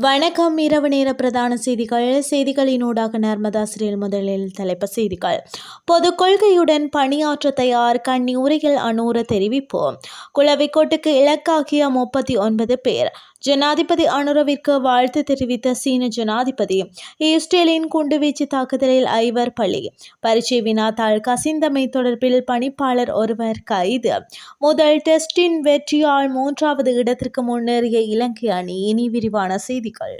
வணக்கம். இரவு நேர பிரதான செய்திகள். செய்திகளினூடாக நர்மதா சிறில் முதலில் தலைப்பு செய்திகள். பொது கொள்கையுடன் பணியாற்ற தயார் கண்ணி உரையில் அனூர தெரிவிப்பு. குளவிக்கோட்டுக்கு இலக்காகிய முப்பத்தி ஒன்பது பேர் ஜனாதிபதி அனுரவிற்கு வாழ்த்து தெரிவித்த சீன ஜனாதிபதி இஸ்ரேலின் குண்டுவீச்சு தாக்குதலில் ஐவர் பலி. பரீட்சை வினாத்தாள் கசிந்தமை தொடர்பில் பணிப்பாளர் ஒருவர் கைது. முதல் டெஸ்டின் வெற்றியால் மூன்றாவது இடத்திற்கு முன்னேறிய இலங்கை அணி இனி விரிவான செய்திகள்.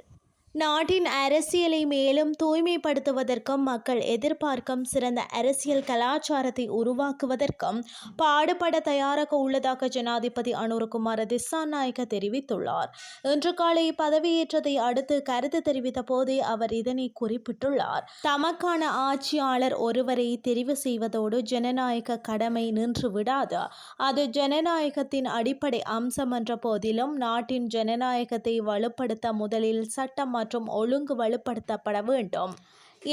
நாட்டின் அரசியலை மேலும் தூய்மைப்படுத்துவதற்கும் மக்கள் எதிர்பார்க்கும் சிறந்த அரசியல் கலாச்சாரத்தை உருவாக்குவதற்கும் பாடுபட தயாராக உள்ளதாக ஜனாதிபதி அனுரகுமார திசாநாயக்க தெரிவித்துள்ளார். இன்று காலை பதவியேற்றதை அடுத்து கருத்து தெரிவித்த போதே அவர் இதனை குறிப்பிட்டுள்ளார். தமக்கான ஆட்சியாளர் ஒருவரை தெரிவு செய்வதோடு ஜனநாயக கடமை நின்று விடாது. அது ஜனநாயகத்தின் அடிப்படை அம்சம் என்ற போதிலும் நாட்டின் ஜனநாயகத்தை வலுப்படுத்த முதலில் சட்டம் மற்றும் ஒழுங்கு வலுப்படுத்தப்பட வேண்டும்.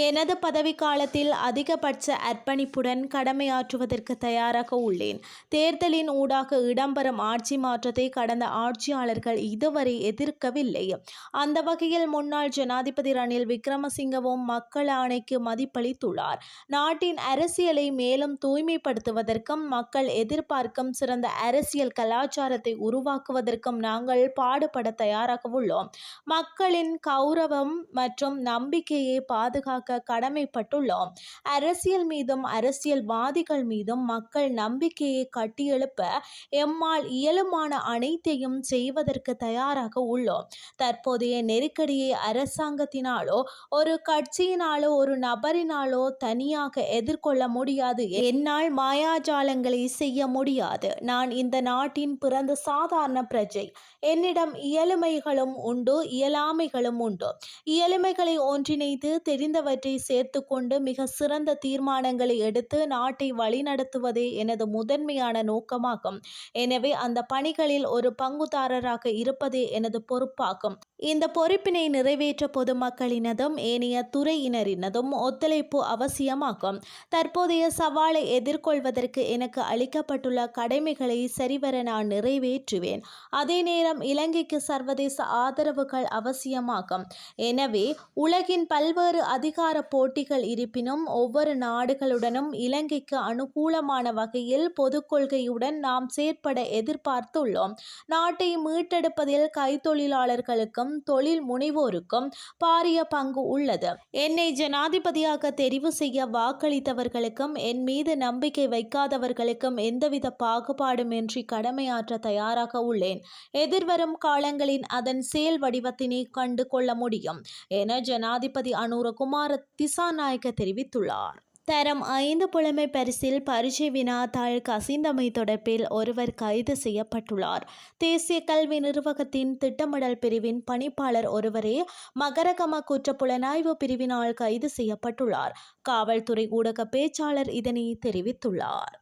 எனது பதவிக்காலத்தில் அதிகபட்ச அர்ப்பணிப்புடன் கடமையாற்றுவதற்கு தயாராக உள்ளேன். தேர்தலின் ஊடாக இடம்பெறும் ஆட்சி மாற்றத்தை கடந்த ஆட்சியாளர்கள் இதுவரை எதிர்க்கவில்லை. அந்த வகையில் முன்னாள் ஜனாதிபதி ரணில் விக்ரமசிங்கவும் மக்கள் ஆணைக்கு மதிப்பளித்துள்ளார். நாட்டின் அரசியலை மேலும் தூய்மைப்படுத்துவதற்கும் மக்கள் எதிர்பார்க்கும் சிறந்த அரசியல் கலாச்சாரத்தை உருவாக்குவதற்கும் நாங்கள் பாடுபட தயாராக உள்ளோம். மக்களின் கௌரவம் மற்றும் நம்பிக்கையை பாதுகாக்க கடமைப்பட்டுள்ளோம். அரசியல் மீதும் அரசியல்வாதிகள் மீதும் மக்கள் நம்பிக்கையை கட்டியெழுப்ப எம்மால் இயலுமான அனைத்தையும் செய்வதற்கு தயாராக உள்ளோம். தற்போதைய நெருக்கடியை அரசாங்கத்தினாலோ ஒரு கட்சியினாலோ ஒரு நபரினாலோ தனியாக எதிர்கொள்ள முடியாது. என்னால் மாயாஜாலங்களை செய்ய முடியாது. நான் இந்த நாட்டின் பிறந்த சாதாரண பிரஜை. என்னிடம் இயலுமைகளும் உண்டு இயலாமைகளும் உண்டு. இயலுமைகளை ஒன்றிணைத்து தெரிந்த தெரிந்தவற்றை சேர்த்து கொண்டு மிக சிறந்த தீர்மானங்களை எடுத்து நாட்டை வழிநடத்துவதே எனது முதன்மையான நோக்கமாகும். எனவே அந்த பணிகளில் ஒரு பங்குதாரராக இருப்பதே எனது பொறுப்பாகும். இந்த பொறுப்பினை நிறைவேற்ற பொதுமக்களினதும் ஏனைய துறையினரினதும் ஒத்துழைப்பு அவசியமாகும். தற்போதைய சவாலை எதிர்கொள்வதற்கு எனக்கு அளிக்கப்பட்டுள்ள கடமைகளை சரிவர நான் நிறைவேற்றுவேன். அதே நேரம் இலங்கைக்கு சர்வதேச ஆதரவுகள் அவசியமாகும். எனவே உலகின் பல்வேறு அதிக அதிகார போட்டிகள் இருப்பினும் ஒவ்வொரு நாடுகளுடனும் இலங்கைக்கு அனுகூலமான வகையில் பொது கொள்கையுடன் நாம் செயற்பட எதிர்பார்த்துள்ளோம். நாட்டை மீட்டெடுப்பதில் கைத்தொழிலாளர்களுக்கும் தொழில் முனைவோருக்கும் பாரிய பங்கு உள்ளது. என்னை ஜனாதிபதியாக தெரிவு செய்ய வாக்களித்தவர்களுக்கும் என் மீது நம்பிக்கை வைக்காதவர்களுக்கும் எந்தவித பாகுபாடுமின்றி கடமையாற்ற தயாராக உள்ளேன். எதிர்வரும் காலங்களின் அதன் செயல் வடிவத்தினை கண்டு கொள்ள முடியும். என ஜனாதிபதி அனுரகுமார் திசாநாயக்க தெரிவித்துள்ளார். தரம் ஐந்து புலமை பரிசில் பரீட்சை வினாத்தாள் கசிந்தமை தொடர்பில் ஒருவர் கைது செய்யப்பட்டுள்ளார். தேசிய கல்வி நிர்வாகத்தின் திட்டமிடல் பிரிவின் பணிப்பாளர் ஒருவரே மகரகம குற்ற புலனாய்வு பிரிவினால் கைது செய்யப்பட்டுள்ளார். காவல்துறை ஊடக பேச்சாளர் இதனை தெரிவித்துள்ளார்.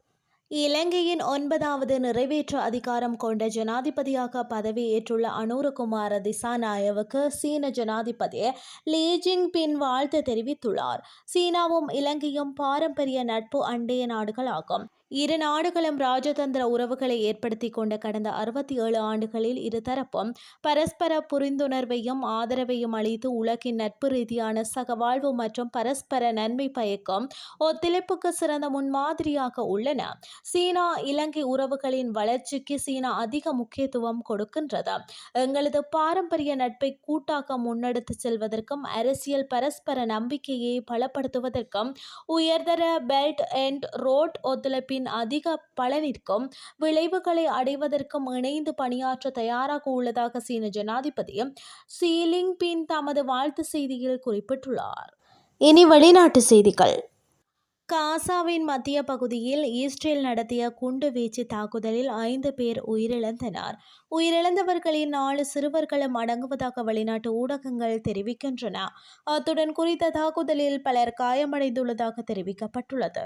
இலங்கையின் ஒன்பதாவது நிறைவேற்று அதிகாரம் கொண்ட ஜனாதிபதியாக பதவியேற்றுள்ள அனூரகுமார திசாநாயவுக்கு சீன ஜனாதிபதி லீ ஜின்பின் வாழ்த்து தெரிவித்துள்ளார். சீனாவும் இலங்கையும் பாரம்பரிய நட்பு அண்டைய நாடுகளாகும். இரு நாடுகளும் ராஜதந்திர உறவுகளை ஏற்படுத்தி கொண்ட கடந்த அறுபத்தி ஏழு ஆண்டுகளில் இருதரப்பும் பரஸ்பர புரிந்துணர்வையும் ஆதரவையும் அளித்து உலகின் நட்பு ரீதியான சகவாழ்வு மற்றும் பரஸ்பர நன்மை பயக்கும் ஒத்துழைப்புக்கு சிறந்த முன்மாதிரியாக உள்ளன. சீனா இலங்கை உறவுகளின் வளர்ச்சிக்கு சீனா அதிக முக்கியத்துவம் கொடுக்கின்றது. எங்களது பாரம்பரிய நட்பை கூட்டாக முன்னெடுத்து செல்வதற்கும் அரசியல் பரஸ்பர நம்பிக்கையை பலப்படுத்துவதற்கும் உயர்தர பெல்ட் அண்ட் ரோட் ஒத்துழைப்பின் அதிக பலனிற்கும் விளைவுகளை அடைவதற்கும் இணைந்து பணியாற்ற தயாராக உள்ளதாக சீன ஜனாதிபதி ஷி லின்பின் தமது வாழ்த்து செய்தியில் குறிப்பிட்டுள்ளார். இனி வெளிநாட்டு செய்திகள். காசாவின் மத்திய பகுதியில் இஸ்ரேல் நடத்திய குண்டு வீச்சு தாக்குதலில் ஐந்து பேர் உயிரிழந்தனர். உயிரிழந்தவர்களின் நாலு சிறுவர்களும் அடங்குவதாக வெளிநாட்டு ஊடகங்கள் தெரிவிக்கின்றன. அத்துடன் குறித்த தாக்குதலில் பலர் காயமடைந்துள்ளதாக தெரிவிக்கப்பட்டுள்ளது.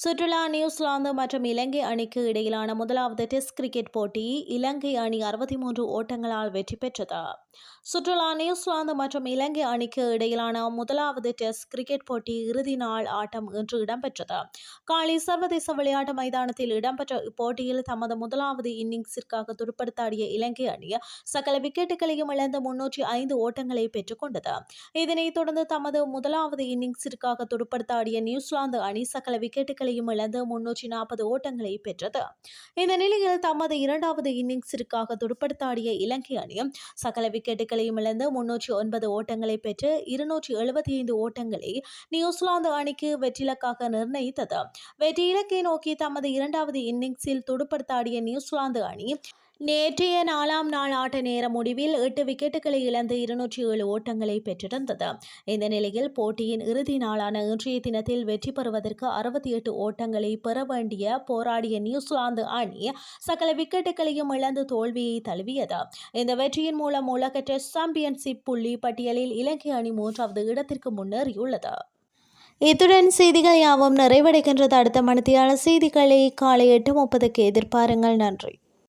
சுற்றுலா நியூசிலாந்து மற்றும் இலங்கை அணிக்கு இடையிலான முதலாவது டெஸ்ட் கிரிக்கெட் போட்டி இலங்கை அணி அறுபத்தி மூன்று ஓட்டங்களால் வெற்றி பெற்றது. சுற்றுலா நியூசிலாந்து மற்றும் இலங்கை அணிக்கு இடையிலான முதலாவது டெஸ்ட் கிரிக்கெட் போட்டி இறுதி நாள் ஆட்டம் இன்று இடம்பெற்றது. காலி சர்வதேச விளையாட்டு மைதானத்தில் இடம்பெற்ற இப்போட்டியில் தமது முதலாவது இன்னிங்ஸிற்காக துடுப்படுத்தாடிய இலங்கை அணி சகல விக்கெட்டுகளையும் இழந்து முன்னூற்றி ஐந்து ஓட்டங்களை பெற்றுக்கொண்டது இதனைத் தொடர்ந்து தமது முதலாவது இன்னிங்ஸிற்காக துடுப்படுத்தாடிய நியூசிலாந்து அணி சகல விக்கெட்டுகளையும் இழந்து முன்னூற்றி நாற்பது ஓட்டங்களை பெற்றது. இந்த நிலையில் தமது இரண்டாவது இன்னிங்ஸிற்காக துடுப்படுத்தாடிய இலங்கை அணியும் சகல விக்கெட்டுகளையும் இழந்து முன்னூற்றி ஒன்பது ஓட்டங்களை பெற்று இருநூற்றி எழுபத்தி ஐந்து ஓட்டங்களை நியூசிலாந்து அணிக்கு வெற்றிலக்காக நிர்ணயித்தது. வெற்றி இலக்கை நோக்கி தமது இரண்டாவது இன்னிங்ஸில் துடுப்படுத்தாடிய நியூசிலாந்து அணி நேற்றைய நாலாம் நாள் ஆட்ட நேர முடிவில் எட்டு விக்கெட்டுகளை இழந்து இருநூற்றி ஏழு ஓட்டங்களை பெற்றிருந்தது. இந்த நிலையில் போட்டியின் இறுதி நாளான இன்றைய தினத்தில் வெற்றி பெறுவதற்கு அறுபத்தி எட்டு ஓட்டங்களை பெற வேண்டிய போராடிய நியூசிலாந்து அணி சகல விக்கெட்டுகளையும் இழந்து தோல்வியை தழுவியது. இந்த வெற்றியின் மூலம் உலக டெஸ்ட் சாம்பியன்ஷிப் புள்ளி பட்டியலில் இலங்கை அணி மூன்றாவது இடத்திற்கு முன்னேறியுள்ளது. இத்துடன் செய்திகள் யாவும் நிறைவடைகின்றது. அடுத்த மணித்தியால செய்திகளை காலை எட்டு முப்பதுக்கு எதிர்பாருங்கள். நன்றி.